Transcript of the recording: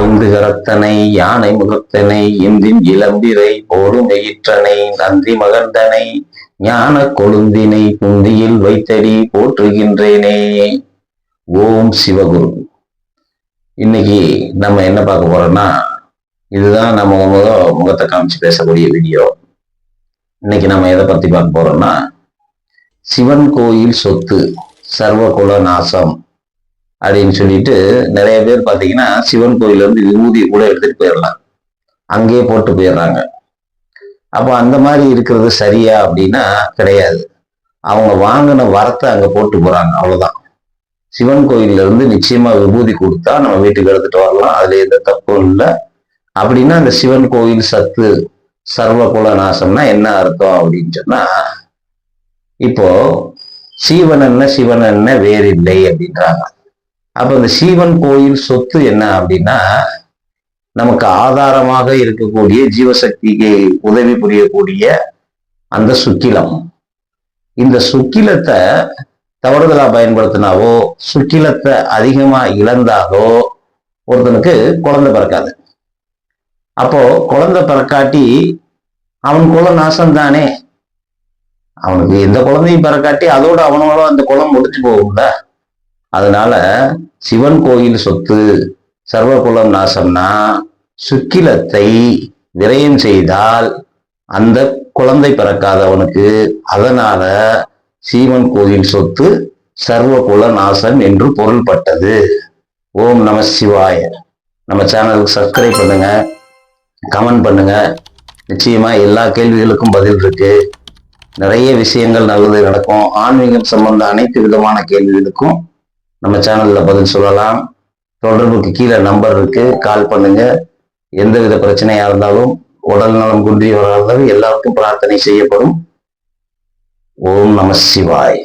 சிகரத்தனை யானை முகத்தனை இந்தின் இளம்பிரை போரும் எயிற்றனை நன்றி மகந்தனை ஞான கொழுந்தினை குந்தியில் வைத்தடி போற்றுகின்றேனே. ஓம் சிவகுரு. இன்னைக்கு நம்ம என்ன பார்க்க போறோம்னா இதுதான் நம்ம முக முகத்தை காமிச்சு பேசக்கூடிய வீடியோ. இன்னைக்கு நம்ம எதை பத்தி பார்க்க போறோம்னா சிவன் கோயில் சொத்து சர்வகுல நாசம். அப்படின்னு சொல்லிட்டு நிறைய பேர் பார்த்தீங்கன்னா சிவன் கோயில இருந்து விபூதி கூட எடுத்துட்டு போயிடலாம். அங்கேயே போட்டு போயிடுறாங்க. அப்போ அந்த மாதிரி இருக்கிறது சரியா அப்படின்னா கிடையாது. அவங்க வாங்கின வரத்தை அங்கே போட்டு போறாங்க அவ்வளோதான் சிவன் கோயில்ல இருந்து நிச்சயமா விபூதி கொடுத்தா நம்ம வீட்டுக்கு எடுத்துட்டு வரலாம். அதுல எந்த தப்பும் இல்லை. அப்படின்னா அந்த சிவன் கோயில் சத்து சர்வ குல நாசம்னா என்ன அர்த்தம் அப்படின்னு சொன்னா இப்போ சீவன் என்ன சிவன் என்ன வேறில்லை அப்படின்றாங்க. அப்ப இந்த சீவன் கோயில் சொத்து என்ன அப்படின்னா நமக்கு ஆதாரமாக இருக்கக்கூடிய ஜீவசக்திக்கு உதவி புரியக்கூடிய அந்த சுக்கிலம். இந்த சுக்கிலத்தை தவறுதலா பயன்படுத்தினாவோ சுக்கிலத்தை அதிகமா இழந்தாலோ ஒருத்தனுக்கு குழந்தை பிறக்காது. அப்போ குழந்தை பிறக்காட்டி அவன் குல நாசம் தானே அவனுக்கு எந்த குழந்தையும் பிறக்காட்டி அதோட அவனோட அந்த குளம் முடிஞ்சு போகும்ல? அதனால சிவன் கோயில் சொத்து சர்வகுலம் நாசம்னா சுக்கிலத்தை விரயம் செய்தால் அந்த குழந்தை பிறக்காதவனுக்கு அதனால சீவன் கோயில் சொத்து சர்வகுல நாசம் என்று பொருள்பட்டது. ஓம் நம சிவாய. நம்ம சேனலுக்கு சப்ஸ்கிரைப் பண்ணுங்க கமெண்ட் பண்ணுங்க. நிச்சயமா எல்லா கேள்விகளுக்கும் பதில் இருக்கு. நிறைய விஷயங்கள் நல்லது நடக்கும். ஆன்மீகம் சம்பந்த அனைத்து விதமான கேள்விகளுக்கும் நம்ம சேனல்ல பதில் சொல்லலாம். தொடர்புக்கு கீழே நம்பர் இருக்கு. கால் பண்ணுங்க. எந்த வித பிரச்சனையா இருந்தாலும் உடல் நலம் குன்றியவராக இருந்தாலும் எல்லாருக்கும் பிரார்த்தனை செய்யப்படும். ஓம் நம சிவாய்.